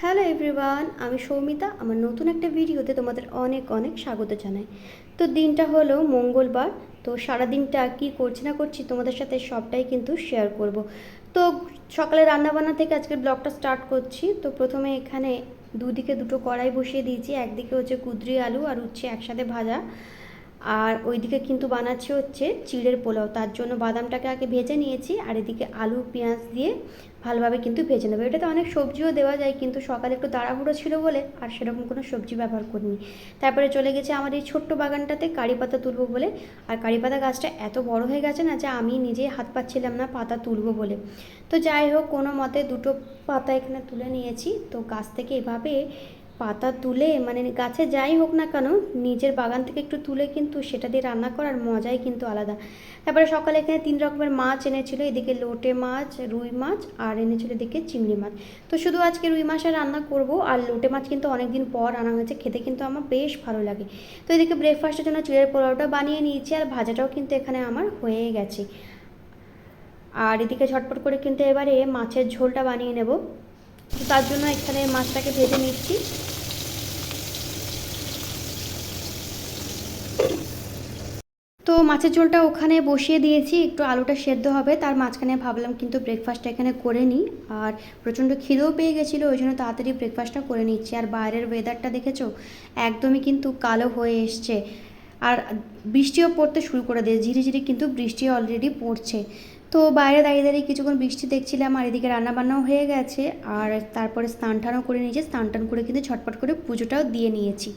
Hello everyone, আমি সৌমিতা। আমার নতুন একটা ভিডিওতে তোমাদের অনেক অনেক স্বাগত জানাই। তো দিনটা হলো মঙ্গলবার, তো সারা দিনটা কী করছি না করছি তোমাদের সাথে সবটাই কিন্তু শেয়ার করব। তো সকালে রান্নাবান্না থেকে আজকে ব্লগটা স্টার্ট করছি। তো প্রথমে এখানে দুদিকে দুটো কড়াই বসিয়ে দিয়েছি, একদিকে হচ্ছে কুদরি আলু আর উচ্ছে একসাথে ভাজা। আর ওইদিকে কিন্তু বানাচ্ছি হচ্ছে চিড়ের পোলাও। তার জন্য বাদামটাকে আগে ভেজে নিয়েছি, আর এদিকে আলু, পেঁয়াজ দিয়ে ভালোভাবে কিন্তু ভেজে নেব। এটাতে অনেক সবজিও দেওয়া যায়, কিন্তু সকালে একটু তাড়াহুড়ো ছিল বলে আর সেরকম কোনো সবজি ব্যবহার করিনি। তারপরে চলে গেছে আমার এই ছোট্ট বাগানটাতে কারি পাতা তুলবো বলে। আর কারি পাতা গাছটা এত বড় হয়ে গেছে না যে আমি নিজেই হাত পাচ্ছিলাম না পাতা তুলবো বলে। তো যাই হোক, কোনো মতে দুটো পাতা এখানে তুলে নিয়েছি। তো গাছ থেকে এভাবে পাতা তুলে মানে গাছে যাই হোক না কেন, নিজের বাগান থেকে একটু তুলে কিন্তু সেটা দিয়ে রান্না করার মজাই কিন্তু আলাদা। তারপরে সকালে এখানে তিন রকমের মাছ এনেছিল, এদিকে লোটে মাছ, রুই মাছ, আর এনেছিল এদিকে চিংড়ি মাছ। তো শুধু আজকে রুই মাছ আর রান্না করব, আর লোটে মাছ কিন্তু অনেকদিন পর আনা হয়েছে, খেতে কিন্তু আমার বেশ ভালো লাগে। তো এদিকে ব্রেকফাস্টের জন্য চিড়ের পোলাওটা বানিয়ে নিয়েছি, আর ভাজাটাও কিন্তু এখানে আমার হয়ে গেছে। আর এদিকে ঝটপট করে কিন্তু এবারে মাছের ঝোলটা বানিয়ে নেব। তার জন্য এখানে মাছটাকে ভেজে নিচ্ছি। তো মাছের ঝোলটা ওখানে বসিয়ে দিয়েছি, একটু আলুটা সেদ্ধ হবে, তার মাঝখানে ভাবলাম কিন্তু ব্রেকফাস্টটা এখানে করে নিই। আর প্রচণ্ড খিদেও পেয়ে গেছিল, ওই জন্য তাড়াতাড়ি ব্রেকফাস্টটা করে নিচ্ছি। আর বাইরের ওয়েদারটা দেখেছ? একদমই কিন্তু কালো হয়ে এসছে। আর বৃষ্টিও পড়তে শুরু করে দিয়েছে, ঝিরিঝিরি কিন্তু বৃষ্টি অলরেডি পড়ছে। তো বাইরে দাঁড়িয়ে দাঁড়িয়ে কিছুক্ষণ বৃষ্টি দেখছিলাম আর এদিকে রান্নাবান্নাও হয়ে গেছে আর তারপরে স্নান টানও করে নিয়েছি। স্নান টান করে কিন্তু ছটপট করে পুজোটাও দিয়ে নিয়েছি।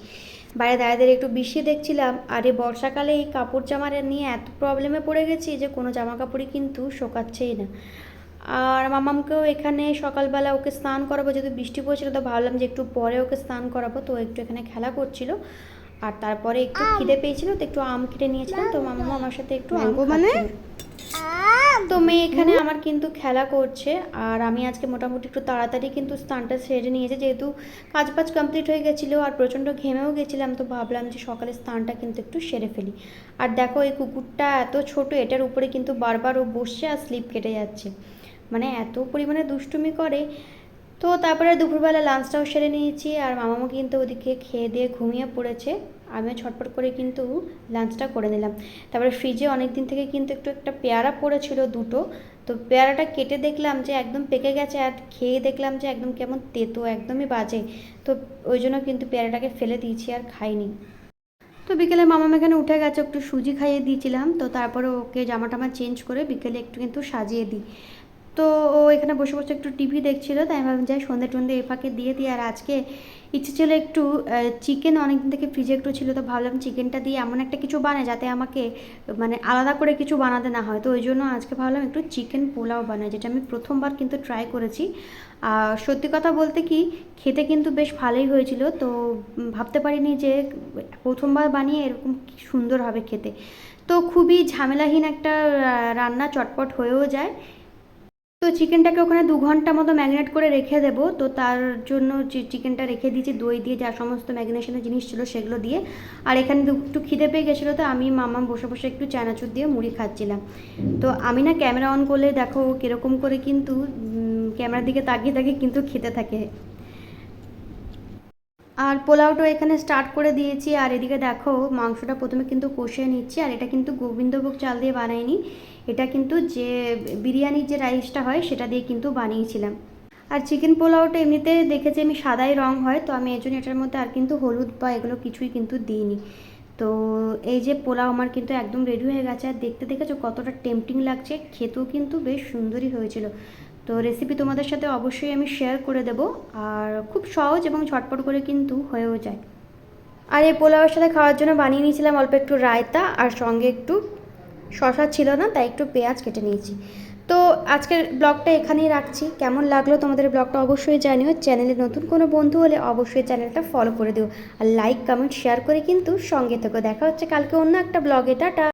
বাইরে দাঁড়িয়ে দাঁড়িয়ে একটু বৃষ্টি দেখছিলাম আর এই বর্ষাকালে এই কাপড় জামার নিয়ে এত প্রবলেমে পড়ে গেছি যে কোনো জামা কাপড়ই কিন্তু শোকাচ্ছেই না। আর মামামকেও এখানে সকালবেলা ওকে স্নান করাবো যেহেতু বৃষ্টি পড়ছিল তো ভাবলাম যে একটু পরে ওকে স্নান করাবো তো একটু এখানে খেলা করছিল। আর তারপরে একটু খিদে পেয়েছিল তো একটু আম কেটে নিয়েছিলাম তো মামা আমার সাথে একটু আম মানে? তো মেয়ে এখানে আমার কিন্তু খেলা করছে, আর আমি আজকে মোটামুটি একটু তাড়াতাড়ি কিন্তু স্নানটা সেরে নিয়েছি, যেহেতু কাজ বাজ কমপ্লিট হয়ে গেছিল আর প্রচণ্ড ঘেমেও গেছিলাম, তো ভাবলাম যে সকালে স্নানটা কিন্তু একটু সেরে ফেলি। আর দেখো এই কুকুরটা এত ছোট, এটার উপরে কিন্তু বারবার ও বসছে আর স্লিপ কেটে যাচ্ছে। মানে এত পরিমাণে দুষ্টুমি করে। তো তারপরে দুপুরবেলা লাঞ্চটাও সেরে নিয়েছি, আর মামামও কিন্তু ওদিকে খেয়ে দিয়ে ঘুমিয়ে পড়েছে। আমিও ছটপট করে কিন্তু লাঞ্চটা করে নিলাম। তারপরে ফ্রিজে অনেক দিন থেকে কিন্তু একটু একটা পেয়ারা পড়েছিল দুটো। তো পেয়ারাটা কেটে দেখলাম যে একদম পেকে গেছে আর খেয়ে দেখলাম যে একদম কেমন তেতো, একদমই বাজে। তো ওই জন্য কিন্তু পেয়ারাটাকে ফেলে দিয়েছি আর খাইনি। তো বিকেলে মামাম এখানে উঠে গেছে, একটু সুজি খাইয়ে দিয়েছিলাম। তো তারপরে ওকে জামা টামা চেঞ্জ করে বিকেলে একটু কিন্তু সাজিয়ে দিই। তো ও এখানে বসে বসে একটু টিভি দেখছিলো, তাই ভাবলাম যাই সন্ধে টন্ধে এ ফাঁকে দিয়ে দিই। আর আজকে ইচ্ছে ছিল একটু চিকেন অনেকদিন থেকে ফ্রিজে একটু ছিল, তো ভাবলাম চিকেনটা দিয়ে এমন একটা কিছু বানায় যাতে আমাকে মানে আলাদা করে কিছু বানাতে না হয়। তো ওই জন্য আজকে ভাবলাম একটু চিকেন পোলাও বানাই যেটা আমি প্রথমবার কিন্তু ট্রাই করেছি। আর সত্যি কথা বলতে কি, খেতে কিন্তু বেশ ভালোই হয়েছিল, তো ভাবতে পারিনি যে প্রথমবার বানিয়ে এরকম সুন্দর হবে খেতে। তো খুবই ঝামেলাহীন একটা রান্না চটপট হয়েও যায়। তো চিকেনটাকে ওখানে দু ঘণ্টা মতো ম্যাগনেট করে রেখে দেবো। তো তার জন্য চিকেনটা রেখে দিয়েছি, দই দিয়ে যা সমস্ত ম্যাগনেশনের জিনিস ছিল সেগুলো দিয়ে। আর এখানে একটু খিদে পেয়ে গেছিল তো আমি মামা বসে বসে একটু চানাচুর দিয়ে মুড়ি খাচ্ছিলাম। তো আমি না ক্যামেরা অন করলে দেখো কীরকম করে কিন্তু ক্যামেরার দিকে তাকিয়ে তাকিয়ে কিন্তু খেতে থাকে। আর পোলাওটা এখানে স্টার্ট করে দিয়েছি। আর এদিকে দেখো, মাংসটা প্রথমে কিন্তু কষিয়ে নিচ্ছি, আর এটা কিন্তু গোবিন্দভোগ চাল দিয়ে বানাইনি। এটা কিন্তু যে বিরিয়ানির যে রাইসটা হয়, সেটা দিয়ে কিন্তু বানিয়েছিলাম। আর চিকেন পোলাওটা এমনিতে দেখেছি আমি সাদাই রং হয়, তো আমি এই জন্য এটার মধ্যে আর কিন্তু হলুদ বা এগুলো কিছুই কিন্তু দিইনি। তো এই যে পোলাও আমার কিন্তু একদম রেডি হয়ে গেছে, আর দেখতে দেখেছ কতটা টেম্পটিং লাগছে, খেতেও কিন্তু বেশ সুন্দরই হয়েছিল। তো রেসিপি তোমাদের সাথে অবশ্যই আমি শেয়ার করে দেব আর খুব সহজ এবং ঝটপট করে কিন্তু হয়েও যায়। আর এই পোলাওয়ের সাথে খাওয়ার জন্য বানিয়ে নিয়েছিলাম অল্প একটু রায়তা আর সঙ্গে একটু শশা ছিল না, তাই একটু পেঁয়াজ কেটে নিয়েছি। তো আজকের ব্লগটা এখানেই রাখছি। কেমন লাগল তোমাদের ব্লগটা অবশ্যই জানিও। চ্যানেলে নতুন কোনো বন্ধু হলে অবশ্যই চ্যানেলটা ফলো করে দিও। আর লাইক কমেন্ট শেয়ার করে কিন্তু সঙ্গে থেকো। দেখা হচ্ছে কালকে অন্য একটা ব্লগে। টাটা!